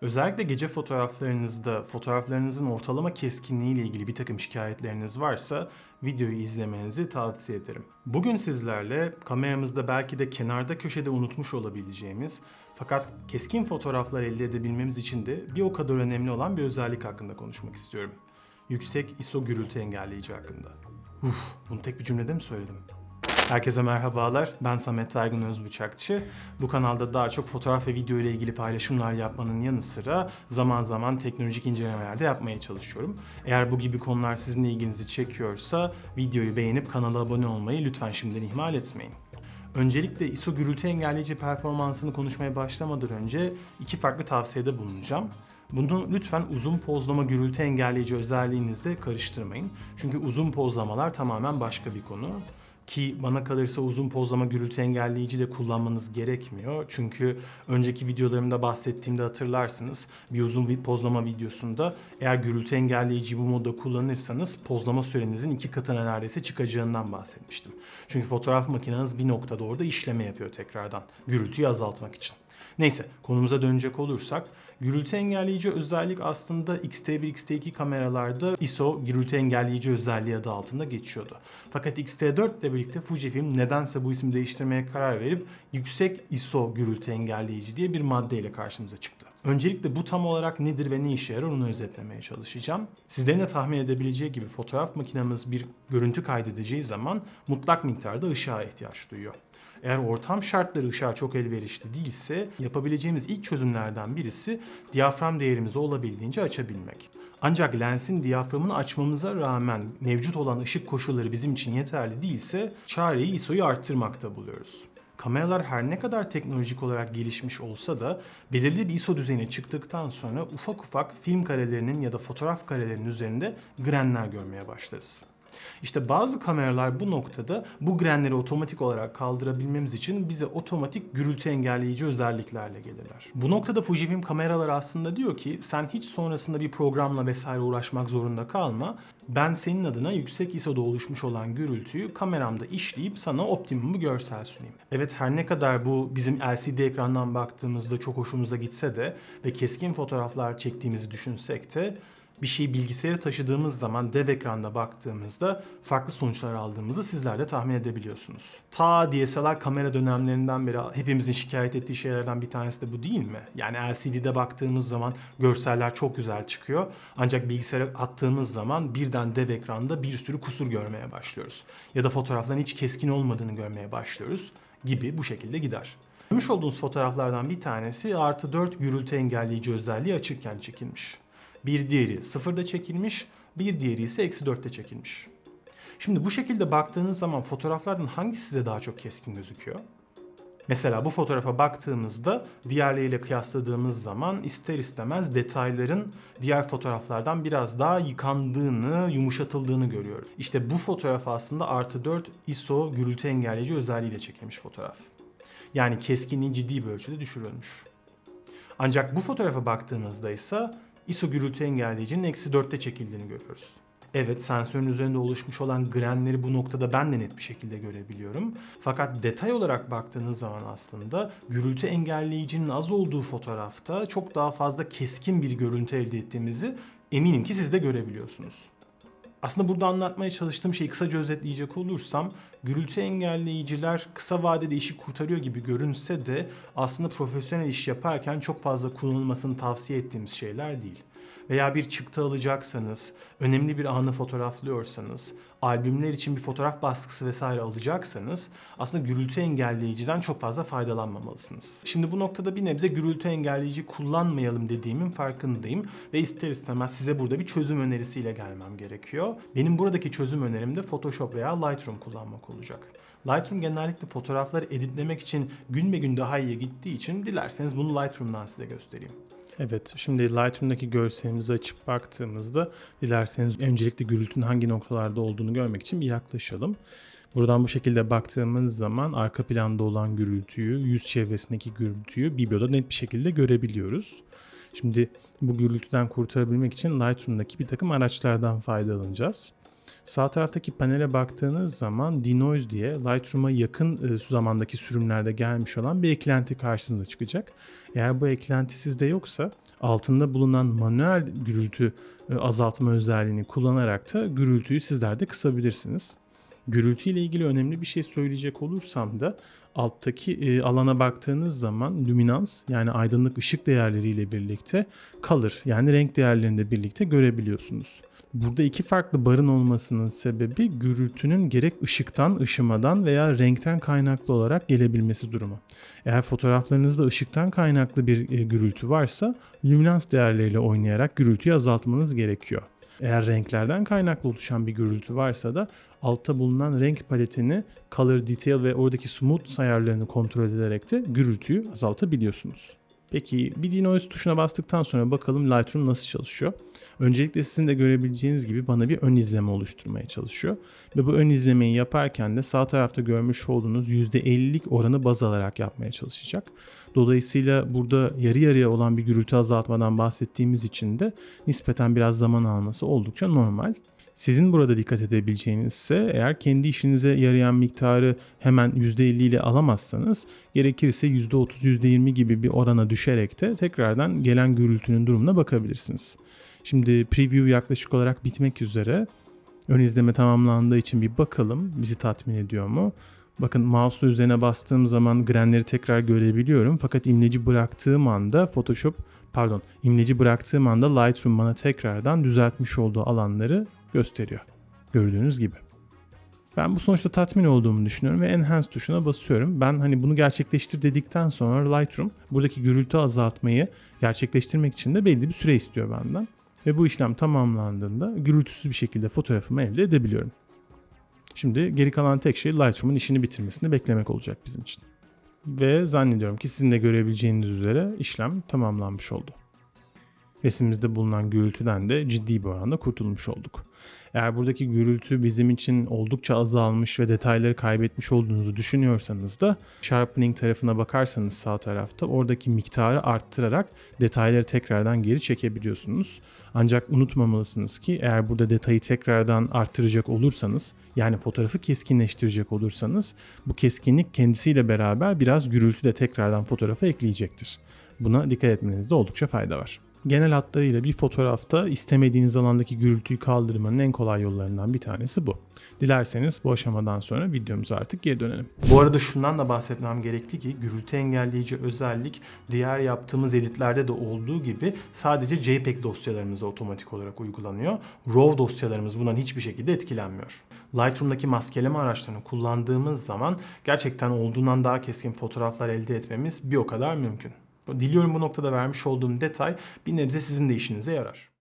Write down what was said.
Özellikle gece fotoğraflarınızda fotoğraflarınızın ortalama keskinliği ile ilgili bir takım şikayetleriniz varsa videoyu izlemenizi tavsiye ederim. Bugün sizlerle kameramızda belki de kenarda köşede unutmuş olabileceğimiz fakat keskin fotoğraflar elde edebilmemiz için de bir o kadar önemli olan bir özellik hakkında konuşmak istiyorum. Yüksek ISO gürültü engelleyici hakkında. Uf, bunu tek bir cümlede mi söyledim? Herkese merhabalar. Ben Samet Taygın Özbıçakçı. Bu kanalda daha çok fotoğraf ve video ile ilgili paylaşımlar yapmanın yanı sıra zaman zaman teknolojik incelemeler de yapmaya çalışıyorum. Eğer bu gibi konular sizin ilginizi çekiyorsa videoyu beğenip kanala abone olmayı lütfen şimdiden ihmal etmeyin. Öncelikle ISO gürültü engelleyici performansını konuşmaya başlamadan önce iki farklı tavsiyede bulunacağım. Bunu lütfen uzun pozlama gürültü engelleyici özelliğinizle karıştırmayın. Çünkü uzun pozlamalar tamamen başka bir konu. Ki bana kalırsa uzun pozlama gürültü engelleyici de kullanmanız gerekmiyor. Çünkü önceki videolarımda bahsettiğimde hatırlarsınız. Bir uzun bir pozlama videosunda eğer gürültü engelleyici bu modda kullanırsanız pozlama sürenizin iki katına neredeyse çıkacağından bahsetmiştim. Çünkü fotoğraf makineniz bir noktada orada işleme yapıyor tekrardan. Gürültüyü azaltmak için. Neyse konumuza dönecek olursak gürültü engelleyici özellik aslında X-T1, X-T2 kameralarda ISO gürültü engelleyici özelliği adı altında geçiyordu. Fakat X-T4 ile birlikte Fujifilm nedense bu ismi değiştirmeye karar verip yüksek ISO gürültü engelleyici diye bir maddeyle karşımıza çıktı. Öncelikle bu tam olarak nedir ve ne işe yarar onu özetlemeye çalışacağım. Sizlerin de tahmin edebileceği gibi fotoğraf makinemiz bir görüntü kaydedeceği zaman mutlak miktarda ışığa ihtiyaç duyuyor. Eğer ortam şartları ışığa çok elverişli değilse yapabileceğimiz ilk çözümlerden birisi diyafram değerimizi olabildiğince açabilmek. Ancak lensin diyaframını açmamıza rağmen mevcut olan ışık koşulları bizim için yeterli değilse çareyi ISO'yu arttırmakta buluyoruz. Kameralar her ne kadar teknolojik olarak gelişmiş olsa da belirli bir ISO düzeyine çıktıktan sonra ufak ufak film karelerinin ya da fotoğraf karelerinin üzerinde grenler görmeye başlarız. İşte bazı kameralar bu noktada bu grenleri otomatik olarak kaldırabilmemiz için bize otomatik gürültü engelleyici özelliklerle gelirler. Bu noktada Fujifilm kameralar aslında diyor ki sen hiç sonrasında bir programla vesaire uğraşmak zorunda kalma. Ben senin adına yüksek ISO'da oluşmuş olan gürültüyü kameramda işleyip sana optimum bir görsel sunayım. Evet her ne kadar bu bizim LCD ekrandan baktığımızda çok hoşumuza gitse de ve keskin fotoğraflar çektiğimizi düşünsek de bir şeyi bilgisayara taşıdığımız zaman dev ekranda baktığımızda farklı sonuçlar aldığımızı sizler de tahmin edebiliyorsunuz. Ta DSLR kamera dönemlerinden beri hepimizin şikayet ettiği şeylerden bir tanesi de bu değil mi? Yani LCD'de baktığımız zaman görseller çok güzel çıkıyor. Ancak bilgisayara attığımız zaman birden dev ekranda bir sürü kusur görmeye başlıyoruz. Ya da fotoğrafların hiç keskin olmadığını görmeye başlıyoruz gibi bu şekilde gider. Görmüş olduğunuz fotoğraflardan bir tanesi artı 4 gürültü engelleyici özelliği açıkken çekilmiş. Bir diğeri sıfırda çekilmiş, bir diğeri ise eksi 4'te çekilmiş. Şimdi bu şekilde baktığınız zaman fotoğraflardan hangisi size daha çok keskin gözüküyor? Mesela bu fotoğrafa baktığımızda diğerleriyle kıyasladığımız zaman ister istemez detayların diğer fotoğraflardan biraz daha yıkandığını, yumuşatıldığını görüyoruz. İşte bu fotoğraf aslında artı 4 ISO gürültü engelleyici özelliğiyle çekilmiş fotoğraf. Yani keskinliği ciddi bir ölçüde düşürülmüş. Ancak bu fotoğrafa baktığımızda ise ISO gürültü engelleyicinin eksi 4'te çekildiğini görüyoruz. Evet sensörün üzerinde oluşmuş olan grenleri bu noktada ben de net bir şekilde görebiliyorum. Fakat detay olarak baktığınız zaman aslında gürültü engelleyicinin az olduğu fotoğrafta çok daha fazla keskin bir görüntü elde ettiğimizi eminim ki siz de görebiliyorsunuz. Aslında burada anlatmaya çalıştığım şeyi kısaca özetleyecek olursam gürültü engelleyiciler kısa vadede işi kurtarıyor gibi görünse de aslında profesyonel iş yaparken çok fazla kullanılmasını tavsiye ettiğimiz şeyler değil. Veya bir çıktı alacaksanız, önemli bir anı fotoğraflıyorsanız, albümler için bir fotoğraf baskısı vesaire alacaksanız aslında gürültü engelleyiciden çok fazla faydalanmamalısınız. Şimdi bu noktada bir nebze gürültü engelleyici kullanmayalım dediğimin farkındayım ve ister istemez size burada bir çözüm önerisiyle gelmem gerekiyor. Benim buradaki çözüm önerim de Photoshop veya Lightroom kullanmak olacak. Lightroom genellikle fotoğrafları editlemek için gün be gün daha iyiye gittiği için dilerseniz bunu Lightroom'dan size göstereyim. Evet, şimdi Lightroom'daki görselimizi açıp baktığımızda dilerseniz öncelikle gürültünün hangi noktalarda olduğunu görmek için bir yaklaşalım. Buradan bu şekilde baktığımız zaman arka planda olan gürültüyü, yüz çevresindeki gürültüyü Biblio'da net bir şekilde görebiliyoruz. Şimdi bu gürültüden kurtarabilmek için Lightroom'daki bir takım araçlardan faydalanacağız. Sağ taraftaki panele baktığınız zaman denoise diye Lightroom'a yakın e, zamandaki sürümlerde gelmiş olan bir eklenti karşınıza çıkacak. Eğer bu eklenti sizde yoksa altında bulunan manuel gürültü e, azaltma özelliğini kullanarak da gürültüyü sizler de kısabilirsiniz. Gürültü ile ilgili önemli bir şey söyleyecek olursam da alttaki e, alana baktığınız zaman lüminans yani aydınlık ışık değerleriyle birlikte color yani renk değerlerini de birlikte görebiliyorsunuz. Burada iki farklı barın olmasının sebebi gürültünün gerek ışıktan, ışımadan veya renkten kaynaklı olarak gelebilmesi durumu. Eğer fotoğraflarınızda ışıktan kaynaklı bir e, gürültü varsa lüminans değerleriyle oynayarak gürültüyü azaltmanız gerekiyor. Eğer renklerden kaynaklı oluşan bir gürültü varsa da altta bulunan renk paletini color detail ve oradaki smooth ayarlarını kontrol ederek de gürültüyü azaltabiliyorsunuz. Peki bir denoise tuşuna bastıktan sonra bakalım Lightroom nasıl çalışıyor. Öncelikle sizin de görebileceğiniz gibi bana bir ön izleme oluşturmaya çalışıyor. Ve bu ön izlemeyi yaparken de sağ tarafta görmüş olduğunuz %50'lik oranı baz alarak yapmaya çalışacak. Dolayısıyla burada yarı yarıya olan bir gürültü azaltmadan bahsettiğimiz için de nispeten biraz zaman alması oldukça normal. Sizin burada dikkat edebileceğiniz ise eğer kendi işinize yarayan miktarı hemen %50 ile alamazsanız gerekirse %30, %20 gibi bir orana düşerek de tekrardan gelen gürültünün durumuna bakabilirsiniz. Şimdi preview yaklaşık olarak bitmek üzere. Ön izleme tamamlandığı için bir bakalım bizi tatmin ediyor mu? Bakın mouse'la üzerine bastığım zaman grenleri tekrar görebiliyorum. Fakat imleci bıraktığım anda Photoshop pardon imleci bıraktığım anda Lightroom bana tekrardan düzeltmiş olduğu alanları gösteriyor. Gördüğünüz gibi. Ben bu sonuçta tatmin olduğumu düşünüyorum ve Enhance tuşuna basıyorum. Ben hani bunu gerçekleştir dedikten sonra Lightroom buradaki gürültü azaltmayı gerçekleştirmek için de belli bir süre istiyor benden. Ve bu işlem tamamlandığında gürültüsüz bir şekilde fotoğrafımı elde edebiliyorum. Şimdi geri kalan tek şey Lightroom'un işini bitirmesini beklemek olacak bizim için. Ve zannediyorum ki sizin de görebileceğiniz üzere işlem tamamlanmış oldu. Resimimizde bulunan gürültüden de ciddi bir oranda kurtulmuş olduk. Eğer buradaki gürültü bizim için oldukça azalmış ve detayları kaybetmiş olduğunuzu düşünüyorsanız da sharpening tarafına bakarsanız sağ tarafta oradaki miktarı arttırarak detayları tekrardan geri çekebiliyorsunuz. Ancak unutmamalısınız ki eğer burada detayı tekrardan arttıracak olursanız yani fotoğrafı keskinleştirecek olursanız bu keskinlik kendisiyle beraber biraz gürültü de tekrardan fotoğrafa ekleyecektir. Buna dikkat etmenizde oldukça fayda var genel hatlarıyla bir fotoğrafta istemediğiniz alandaki gürültüyü kaldırmanın en kolay yollarından bir tanesi bu. Dilerseniz bu aşamadan sonra videomuza artık geri dönelim. Bu arada şundan da bahsetmem gerekli ki gürültü engelleyici özellik diğer yaptığımız editlerde de olduğu gibi sadece JPEG dosyalarımıza otomatik olarak uygulanıyor. RAW dosyalarımız bundan hiçbir şekilde etkilenmiyor. Lightroom'daki maskeleme araçlarını kullandığımız zaman gerçekten olduğundan daha keskin fotoğraflar elde etmemiz bir o kadar mümkün. Diliyorum bu noktada vermiş olduğum detay bir nebze sizin de işinize yarar.